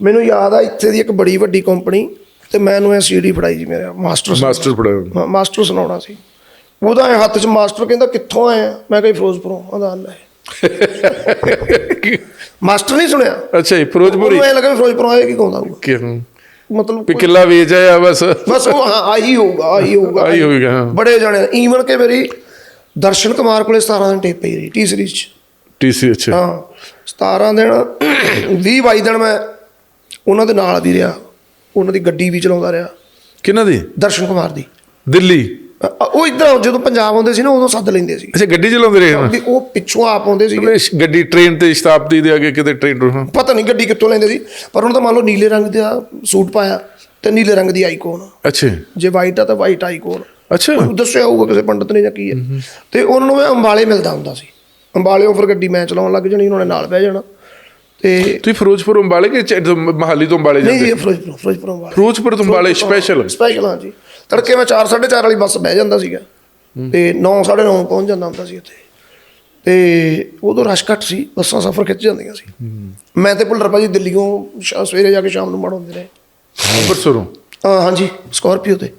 ਮੈਨੂੰ ਯਾਦ ਆ ਇੱਥੇ ਦੀ ਇੱਕ ਬੜੀ ਵੱਡੀ ਕੰਪਨੀ ਤੇ ਮੈਨੂੰ ਇਹ ਸੀਡੀ ਫੜਾਈ ਜੀ ਮੇਰੇ ਮਾਸਟਰ ਮਾਸਟਰ ਪੜਾਇਆ ਮਾਸਟਰ ਸੁਣਾਉਣਾ ਸੀ। ਉਹਦਾ ਹੱਥ 'ਚ ਮਾਸਟਰ ਕਹਿੰਦਾ ਕਿੱਥੋਂ ਆਏ ਆ? ਮੈਂ ਕਿਹਾ ਫਿਰੋਜ਼ਪੁਰੋਂ ਆਂਦਾ ਲੈ ਮਾਸਟਰ ਨਹੀਂ ਸੁਣਿਆ? ਅੱਛਾ ਜੀ ਫਿਰੋਜ਼ਪੁਰੀ ਐਂ ਲੱਗਾ ਫਿਰੋਜ਼ਪੁਰੋਂ ਆਏ ਕੀ ਕਹਉਂਦਾ ਹੋਊਗਾ ਕਿ ਮਤਲਬ ਵੀ ਕਿੱਲਾ ਵੇਚ ਆਇਆ ਬਸ। ਬਸ ਉਹ ਹਾਂ ਆਹੀ ਹੋਊਗਾ ਆਹੀ ਹੋਊਗਾ। ਆਹੀ ਹੋਊਗਾ। ਬੜੇ ਜਾਣੇ ਈਵਨ ਕਿ ਮੇਰੀ ਦਰਸ਼ਨ ਕੁਮਾਰ ਕੋਲੇ 17 ਦਿਨ ਟੇਪ ਪਈ ਰਹੀ ਟੀ ਸੀਰੀਜ਼ 'ਚ। ਟੀਸੀ ਅੱਛਾ। ਹਾਂ 17 ਦਿਨ 20 22 ਦਿਨ ਮੈਂ ਉਹਨਾਂ ਦੇ ਨਾਲ ਵੀ ਰਿਹਾ ਉਹਨਾਂ ਦੀ ਗੱਡੀ ਵੀ ਚਲਾਉਂਦਾ ਰਿਹਾ। ਕਿਹਨਾਂ ਦੀ? ਦਰਸ਼ਨ ਕੁਮਾਰ ਦੀ। ਦਿੱਲੀ। ਅ- ਉਹ ਇਧਰ ਜਦੋਂ ਪੰਜਾਬ ਆਉਂਦੇ ਸੀ ਨਾ ਉਦੋਂ ਸੱਦ ਲੈਂਦੇ ਸੀ। ਅੱਛਾ ਗੱਡੀ ਚਲਾਉਂਦੇ ਰਹੇ ਹਾਂ ਵੀ ਉਹ ਪਿੱਛੋਂ ਆਪ ਆਉਂਦੇ ਸੀ ਗੱਡੀ ਟ੍ਰੇਨ ਤੇ ਸ਼ਤਾਬਦੀ ਦੇ ਅੱਗੇ ਕਿਤੇ ਟ੍ਰੇਨ ਹਾਂ। ਪਤਾ ਨਹੀਂ ਗੱਡੀ ਕਿੱਥੋਂ ਲੈਂਦੇ ਸੀ ਪਰ ਉਹਨਾਂ ਤਾਂ ਮੰਨ ਲਓ ਨੀਲੇ ਰੰਗ ਦਾ ਸੂਟ ਪਾਇਆ ਤੇ ਨੀਲੇ ਰੰਗ ਦੀ ਆਈਕੋਨ। ਅੱਛਾ। ਜੇ ਵਾਈਟ ਆ ਤਾਂ ਵਾਈਟ ਆਈਕੋਨ। ਅੱਛਾ। ਉਹ ਦੱਸਿਆ ਹੋਊਗਾ ਕਿਸੇ ਪੰਡਤ ਨੇ ਜਾਂ ਕੀ ਹੈ। ਤੇ ਉਹਨਾਂ ਨੂੰ ਮੈਂ ਅੰਬਾਲੇ ਮਿਲਦਾ ਹੁੰਦਾ ਸੀ। ਅੰਬਾਲਿਓਂ ਫਿਰ ਗੱਡੀ ਮੈਂ ਚਲਾਉਣ ਲੱਗ ਜਾਣੀ ਉਹਨਾਂ ਨੇ ਨਾਲ ਬਹਿ ਜਾਣਾ। ਤੇ ਤੁਸੀਂ ਫਿਰੋਜ਼ਪੁਰ ਅੰਬਾਲੇ ਕਿ ਮਹਾਲੀ ਤੋਂ ਅੰਬਾਲੇ ਨਹੀਂ ਜਾਂਦੇ? ਜੀ ਫਿਰੋਜ਼ਪੁਰ ਫਿਰੋਜ਼ਪੁਰ ਅੰਬਾਲੇ। ਫਿਰੋਜ਼ਪੁਰ ਤੋਂ ਅੰਬਾਲੇ ਸਪੈਸ਼ਲ ਸਪੈਸ਼ਲ ਹਾਂ ਜੀ ਤੜਕੇ ਮੈਂ 4 4:30 ਵਾਲੀ ਬੱਸ ਬਹਿ ਜਾਂਦਾ ਸੀਗਾ। ਤੇ 9 9:30 ਪਹੁੰਚ ਜਾਂਦਾ ਹੁੰਦਾ ਸੀ ਉੱਥੇ ਤੇ ਉਦੋਂ ਰਸ਼ ਘੱਟ ਸੀ ਬੱਸਾਂ ਸਫ਼ਰ ਖਿੱਚ ਜਾਂਦੀਆਂ ਸੀ। ਮੈਂ ਤੇ ਭੁੱਲਰ ਭਾਜੀ ਦਿੱਲੀੋਂ ਸਵੇਰੇ ਜਾ ਕੇ ਸ਼ਾਮ ਨੂੰ ਮੜ ਹੁੰਦੇ ਰਹੇ। ਅੰਮ੍ਰਿਤਸਰੋਂ? ਹਾਂ ਹਾਂਜੀ ਸਕਾਰਪੀਓ ਤੇ।